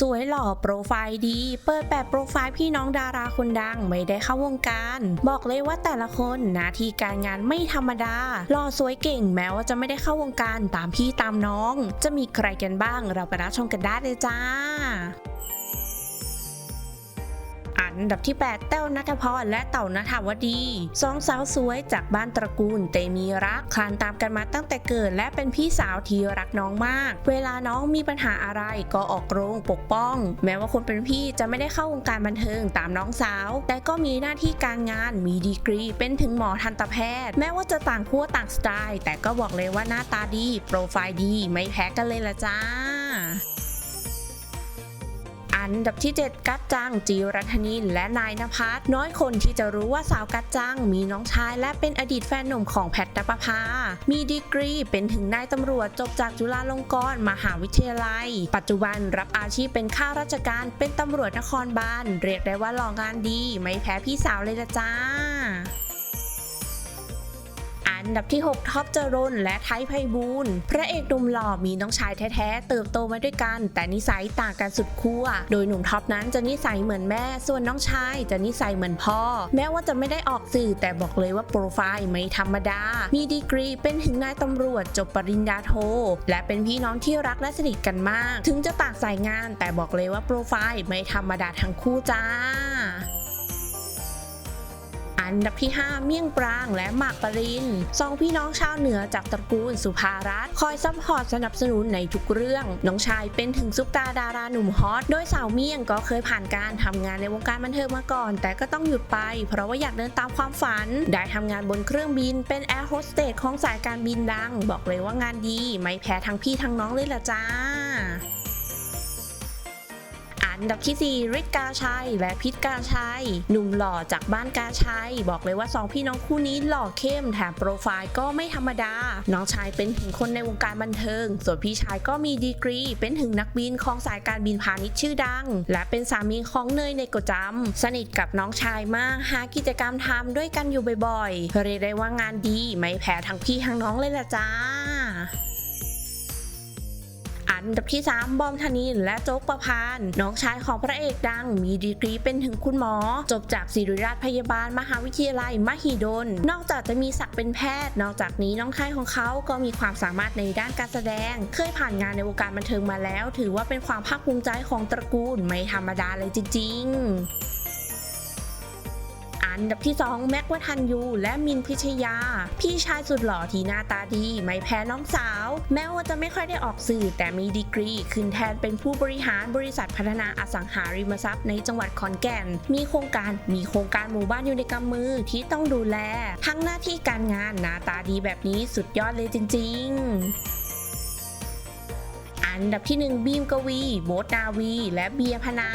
สวยหล่อโปรไฟล์ดี เปิดแบบโปรไฟล์พี่น้องดาราคนดังไม่ได้เข้าวงการ บอกเลยว่าแต่ละคนหน้าที่การงานไม่ธรรมดา หล่อสวยเก่งแม้ว่าจะไม่ได้เข้าวงการตามพี่ตามน้อง จะมีใครกันบ้างเราไปรับชมกันได้เลยจ้า อันดับที่ 8 แต้วนัทพรและเต่านัทวดีสองสาวสวยจากบ้านตระกูลเตมีรักคลานตามกันมาตั้งแต่เกิด และเป็นพี่สาวที่รักน้องมาก เวลาน้องมีปัญหาอะไรก็ออกโรงปกป้อง แม้ว่าคนเป็นพี่จะไม่ได้เข้าวงการบันเทิงตามน้องสาว แต่ก็มีหน้าที่การงานมีดีกรี เป็นถึงหมอทันตแพทย์ แม้ว่าจะต่างขั้วต่างสไตล์ แต่ก็บอกเลยว่าหน้าตาดี โปรไฟล์ดี ไม่แพ้กันเลยละจ้า อันดับที่ 7 กัจจังจีรัฐนินและนายนภัสน้อยคนที่จะรู้ว่าสาวกัจจังมีน้องชายและเป็นอดีตแฟนหนุ่มของแพทย์นปภา มีดีกรีเป็นถึงนายตำรวจจบจากจุฬาลงกรณ์มหาวิทยาลัย ปัจจุบันรับอาชีพเป็นข้าราชการเป็นตำรวจนครบาลเรียกได้ว่าหล่องานดี ไม่แพ้พี่สาวเลยละจ้า อันดับที่ 6 ท็อปจรนและไทยไพบูลพระเอกหนุ่มหล่อมีน้องชายแท้ๆ เติบโตมาด้วยกัน แต่นิสัยต่างกันสุดขั้ว โดยหนุ่มท็อปนั้นจะนิสัยเหมือนแม่ ส่วนน้องชายจะนิสัยเหมือนพ่อ แม้ว่าจะไม่ได้ออกสื่อแต่บอกเลยว่าโปรไฟล์ไม่ธรรมดา มีดีกรีเป็นถึงนายตำรวจจบปริญญาโท และเป็นพี่น้องที่รักและสนิทกันมาก ถึงจะต่างสายงานแต่บอกเลยว่าโปรไฟล์ไม่ธรรมดาทั้งคู่จ้า อันดับที่ 5 เมี่ยงปรางและหมากปรินสองพี่น้องชาวเหนือจากตระกูลสุภารัตคอยซัพพอร์ตสนับสนุนในทุกเรื่อง น้องชายเป็นถึงซุปตาดาราหนุ่มฮอต โดยสาวเมี่ยงก็เคยผ่านการทำงานในวงการบันเทิงมาก่อน แต่ก็ต้องหยุดไป เพราะว่าอยากเดินตามความฝัน ได้ทำงานบนเครื่องบิน เป็นแอร์โฮสเตสของสายการบินดัง บอกเลยว่างานดี ไม่แพ้ทั้งพี่ทั้งน้องเลยละจ้า อันดับที่ 4 ฤทธิ์กาชัยและพิษกาชัย หนุ่มหล่อจากบ้านกาชัย บอกเลยว่า 2 พี่น้องคู่นี้หล่อเข้มแถมโปรไฟล์ก็ไม่ธรรมดา น้องชายเป็นถึงคนในวงการบันเทิง ส่วนพี่ชายก็มีดีกรี เป็นถึงนักบินของสายการบินพาณิชย์ชื่อดัง และเป็นสามีของเนยในกจำสนิทกับน้องชายมากหากิจกรรมทำด้วยกันอยู่บ่อยๆเรียกได้ว่างานดีไม่แพ้ทั้งพี่ทั้งน้องเลยละจ้า อันดับที่ 3 บอมธนินและโจ๊กประพานน้องชายของพระเอกดังมีดีกรีเป็นถึงคุณหมอ จบจากศิริราชพยาบาลมหาวิทยาลัยมหิดล นอกจากจะมีศักดิ์เป็นแพทย์ นอกจากนี้น้องชายของเขาก็มีความสามารถในด้านการแสดง เคยผ่านงานในวงการบันเทิงมาแล้ว ถือว่าเป็นความภาคภูมิใจของตระกูลไม่ธรรมดาเลยจริง ๆ อันดับที่ 2 แม็กวัฒนยูและมินพิชยา พี่ชายสุดหล่อที่หน้าตาดี ไม่แพ้น้องสาว แม้ว่าจะไม่ค่อยได้ออกสื่อ แต่มีดีกรี ขึ้นแทนเป็นผู้บริหารบริษัทพัฒนาอสังหาริมทรัพย์ในจังหวัดขอนแก่น มีโครงการมีโครงการหมู่บ้านอยู่ในกำมือที่ต้องดูแล ทั้งหน้าที่การงานหน้าตาดีแบบนี้สุดยอดเลยจริง ๆ อันดับที่ 1 บีมกวีโบทนาวี และเบียพนา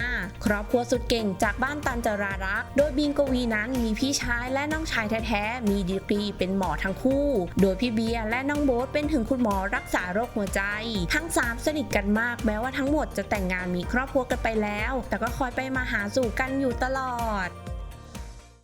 ครอบครัวสุดเก่งจากบ้านตันจรารักโดยบีมกวีนั้นมีพี่ชายและน้องชายแท้ๆ มีดีกรีเป็นหมอทั้งคู่ โดยพี่เบียและน้องโบ๊ทเป็นถึงคุณหมอรักษาโรคหัวใจ ทั้ง 3 สนิทกันมากแม้ว่าทั้งหมดจะแต่งงานมีครอบครัวกันไปแล้ว แต่ก็คอยไปมาหาสู่กันอยู่ตลอด